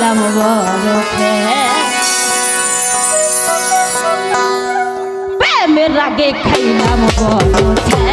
খাইলাম বরফে প্রেমের আগে খাইলাম বরফে